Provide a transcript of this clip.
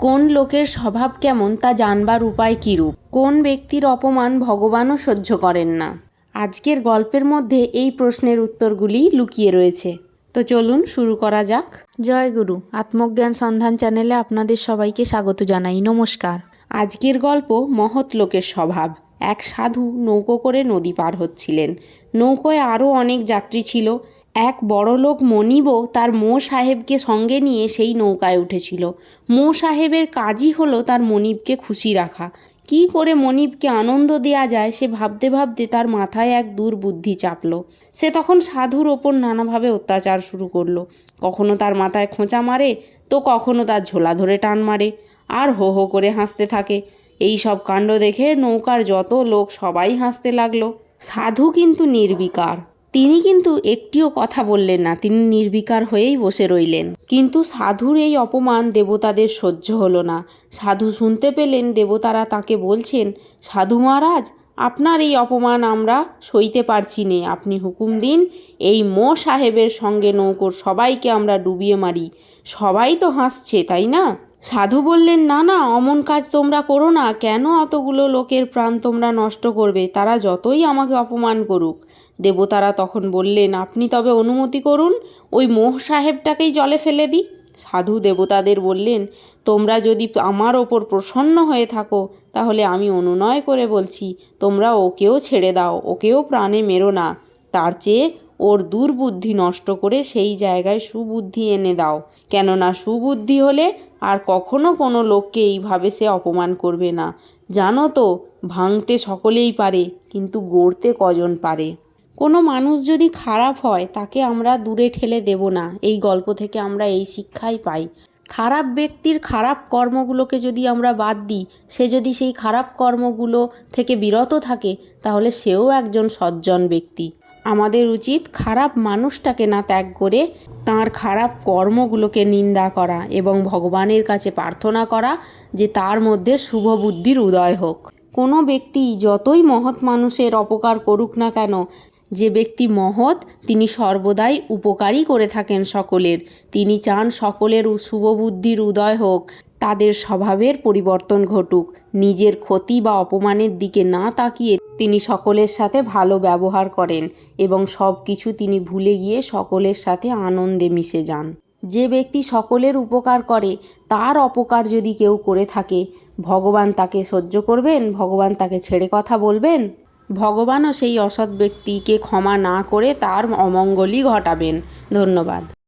কোন লোকের স্বভাব কেমন তা জানবার উপায় কীরূপ? কোন ব্যক্তির অপমান ভগবানও সহ্য করেন না? আজকের গল্পের মধ্যে এই প্রশ্নের উত্তরগুলি লুকিয়ে রয়েছে। তো চলুন শুরু করা যাক। জয় গুরু। আত্মজ্ঞান সন্ধান চ্যানেলে আপনাদের সবাইকে স্বাগত জানাই। নমস্কার। আজকের গল্প মহৎ লোকের স্বভাব। এক সাধু নৌকো করে নদী পার হচ্ছিলেন। নৌকোয় আরও অনেক যাত্রী ছিল। এক বড়লোক মনিবও তার মো সাহেবকে সঙ্গে নিয়ে সেই নৌকায় উঠেছিল। মো সাহেবের কাজই হলো তার মনিবকে খুশি রাখা। কী করে মনিবকে আনন্দ দেয়া যায় সে ভাবতে ভাবতে তার মাথায় এক দুর্বুদ্ধি চাপলো। সে তখন সাধুর ওপর নানাভাবে অত্যাচার শুরু করল। কখনো তার মাথায় খোঁচা মারে, তো কখনো তার ঝোলা ধরে টান মারে। আর হো হো করে হাসতে থাকে। এই সব কাণ্ড দেখে নৌকার যত লোক সবাই হাসতে লাগল। সাধু কিন্তু নির্বিকার। তিনি কিন্তু একটিও কথা বললেন না। তিনি নির্বিকার হয়েই বসে রইলেন। কিন্তু সাধুর এই অপমান দেবতাদের সহ্য হলো না। সাধু শুনতে পেলেন, দেবতারা তাকে বলছেন, সাধু মহারাজ, আপনার এই অপমান আমরা সইতে পারছি নে। আপনি হুকুম দিন, এই মো সাহেবের সঙ্গে নৌকোর সবাইকে আমরা ডুবিয়ে মারি। সবাই তো হাসছে, তাই না? সাধু বললেন, না না, অমন কাজ তোমরা করো না। কেন অতগুলো লোকের প্রাণ তোমরা নষ্ট করবে? তারা যতই আমাকে অপমান করুক। দেবতারা তখন বললেন, আপনি তবে অনুমতি করুন, ওই মোহ সাহেবটাকেই জলে ফেলে দিই। সাধু দেবতাদের বললেন, তোমরা যদি আমার ওপর প্রসন্ন হয়ে থাকো, তাহলে আমি অনুনয় করে বলছি, তোমরা ওকেও ছেড়ে দাও, ওকেও প্রাণে মেরো না। তার চেয়ে ওর দুর্বুদ্ধি নষ্ট করে সেই জায়গায় সুবুদ্ধি এনে দাও। কেননা সুবুদ্ধি হলে আর কখনো কোনো লোককে এইভাবে সে অপমান করবে না। জানো তো, ভাঙতে সকলেই পারে, কিন্তু গড়তে কজন পারে? কোনো মানুষ যদি খারাপ হয়, তাকে আমরা দূরে ঠেলে দেব না। এই গল্প থেকে আমরা এই শিক্ষাই পাই। খারাপ ব্যক্তির খারাপ কর্মগুলোকে যদি আমরা বাদ দিই, সে যদি সেই খারাপ কর্মগুলো থেকে বিরত থাকে, তাহলে সেও একজন সজ্জন ব্যক্তি। আমাদের উচিত খারাপ মানুষটাকে না ত্যাগ করে তার খারাপ কর্মগুলোকে নিন্দা করা এবং ভগবানের কাছে প্রার্থনা করা যে তার মধ্যে শুভ বুদ্ধির উদয় হোক। কোনো ব্যক্তি যতই মহৎ মানুষের অপকার করুক না কেন যে ব্যক্তি মহৎ, তিনি সর্বদাই উপকারই করে থাকেন সকলের। তিনি চান সকলের শুভবুদ্ধির উদয় হোক, তাদের স্বভাবের পরিবর্তন ঘটুক, নিজের ক্ষতি বা অপমানের দিকে না তাকিয়ে তিনি সকলের সাথে ভালো ব্যবহার করেন এবং সব কিছু তিনি ভুলে গিয়ে সকলের সাথে আনন্দে মিশে যান। যে ব্যক্তি সকলের উপকার করে, তার অপকার যদি কেউ করে থাকে, ভগবান তাকে সহ্য করবেন? ভগবান তাকে ছেড়ে কথা বলবেন? ভগবানও সেই অসৎ ব্যক্তিকে ক্ষমা না করে তার অমঙ্গলই ঘটাবেন। ধন্যবাদ।